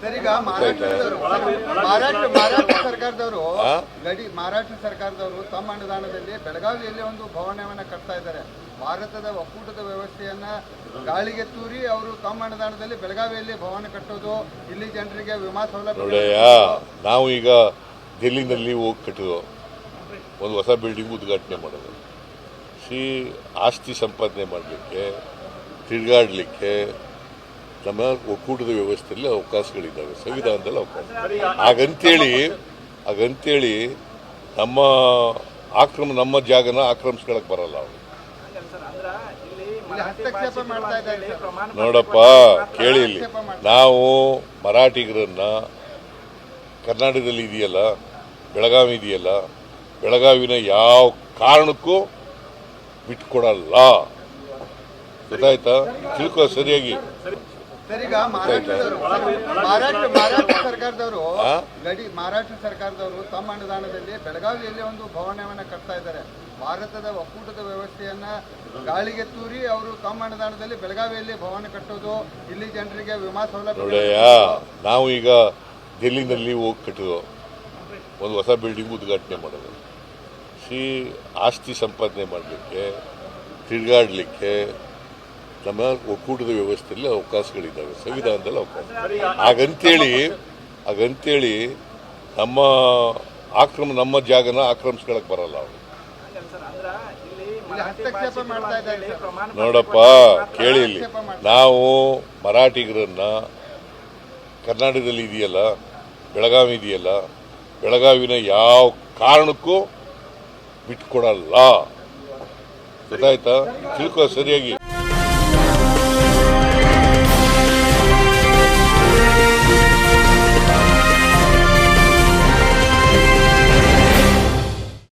Sir ಈಗ ಮಹಾರಾಷ್ಟ್ರದವರು ಮಹಾರಾಷ್ಟ್ರ ಮಹಾರಾಷ್ಟ್ರ ಸರ್ಕಾರದವರು ಗಡಿ ಮಹಾರಾಷ್ಟ್ರ ಸರ್ಕಾರದವರು ತಮ್ಮ ಅನುದಾನದಲ್ಲಿ ಬೆಳಗಾವಿಯಲ್ಲಿ ಒಂದು ಭವನವನ್ನ ಕಟ್ತಾ ಇದ್ದಾರೆ. ಭಾರತದ ಒಕ್ಕೂಟದ ವ್ಯವಸ್ಥೆಯನ್ನ ಗಾಳಿಗೆ ತೂರಿ ಅವರು ತಮ್ಮ ಅನುದಾನದಲ್ಲಿ ಬೆಳಗಾವಿಯಲ್ಲಿ ಭವನ ಕಟ್ಟೋದು ಇಲ್ಲಿ ಜನರಿಗೆ ವಿಮಾ ಸೌಲಭ್ಯ ನಾವು ಈಗ ಡೆಲ್ಲಿನಲ್ಲಿ ಹೋಗಿ ಕಟ್ಟಿದೋ ಒಂದು ಹೊಸ ಬಿಲ್ಡಿಂಗ್ ಉದ್ಘಾಟನೆ ಮಾಡೋದು. ಶ್ರೀ ಆಸ್ತಿ ಸಂಪಾದನೆ ಮಾಡಲಿಕ್ಕೆ ತಿರುಗಾಡಲಿಕ್ಕೆ ನಮ್ಮ ಒಕ್ಕೂಟದ ವ್ಯವಸ್ಥೆಯಲ್ಲಿ ಅವಕಾಶಗಳಿದ್ದಾವೆ, ಸಂವಿಧಾನದಲ್ಲಿ ಅವಕಾಶ. ಹಾಗಂತೇಳಿ ಹಾಗಂತೇಳಿ ನಮ್ಮ ಆಕ್ರಮ, ನಮ್ಮ ಜಾಗನ ಆಕ್ರಮಿಸ್ಕೊಳಕ್ ಬರಲ್ಲ ಅವರು. ನೋಡಪ್ಪ, ಕೇಳಿ ನಾವು ಮರಾಠಿಗರನ್ನ ಕರ್ನಾಟಕದಲ್ಲಿ ಇದೆಯಲ್ಲ, ಬೆಳಗಾವಿ ಇದೆಯಲ್ಲ, ಬೆಳಗಾವಿನ ಯಾವ ಕಾರಣಕ್ಕೂ ಬಿಟ್ಕೊಡಲ್ಲ. ಗೊತ್ತಾಯ್ತಾ? ತಿಳ್ಕೊ, ಸರಿಯಾಗಿ. ಸರ್ ಈಗ ಮಹಾರಾಷ್ಟ್ರದವರು ಮಹಾರಾಷ್ಟ್ರ ಮಹಾರಾಷ್ಟ್ರ ಸರ್ಕಾರದವರು ಗಡಿ ಮಹಾರಾಷ್ಟ್ರ ಸರ್ಕಾರದವರು ತಮ್ಮ ಅನುದಾನದಲ್ಲಿ ಬೆಳಗಾವಿಯಲ್ಲಿ ಒಂದು ಭವನವನ್ನ ಕಟ್ತಾ ಇದ್ದಾರೆ. ಭಾರತದ ಒಕ್ಕೂಟದ ವ್ಯವಸ್ಥೆಯನ್ನ ಗಾಳಿಗೆ ತೂರಿ ಅವರು ತಮ್ಮ ಅನುದಾನದಲ್ಲಿ ಬೆಳಗಾವಿಯಲ್ಲಿ ಭವನ ಕಟ್ಟೋದು ಇಲ್ಲಿ ಜನರಿಗೆ ವಿಮಾ ಸೌಲಭ್ಯ ನಾವು ಈಗ ಡೆಲ್ಲಿನಲ್ಲಿ ಹೋಗಿ ಕಟ್ಟಿದೋ ಒಂದು ಹೊಸ ಬಿಲ್ಡಿಂಗ್ ಉದ್ಘಾಟನೆ ಮಾಡೋದು. ಸಿ ಆಸ್ತಿ ಸಂಪಾದನೆ ಮಾಡಲಿಕ್ಕೆ ತಿರುಗಾಡಲಿಕ್ಕೆ ನಮ್ಮ ಒಕ್ಕೂಟದ ವ್ಯವಸ್ಥೆಯಲ್ಲಿ ಅವಕಾಶಗಳಿದ್ದಾವೆ ಸಂವಿಧಾನದಲ್ಲಿ ಅವಕಾಶ. ಹಾಗಂತೇಳಿ ಹಾಗಂತೇಳಿ ನಮ್ಮ ಆಕ್ರಮ ನಮ್ಮ ಜಾಗನ ಆಕ್ರಮಿಸ್ಕೊಳಕ್ ಬರಲ್ಲ ಅವರು. ನೋಡಪ್ಪ ಕೇಳಿ ಇಲ್ಲಿ. ನಾವು ಮರಾಠಿಗರನ್ನ ಕರ್ನಾಟಕದಲ್ಲಿ ಇದೆಯಲ್ಲ ಬೆಳಗಾವಿ ಇದೆಯಲ್ಲ ಬೆಳಗಾವಿನ ಯಾವ ಕಾರಣಕ್ಕೂ ಬಿಟ್ಕೊಡಲ್ಲ. ಗೊತ್ತಾಯ್ತಾ? ತಿಳ್ಕೊ ಸರಿಯಾಗಿ.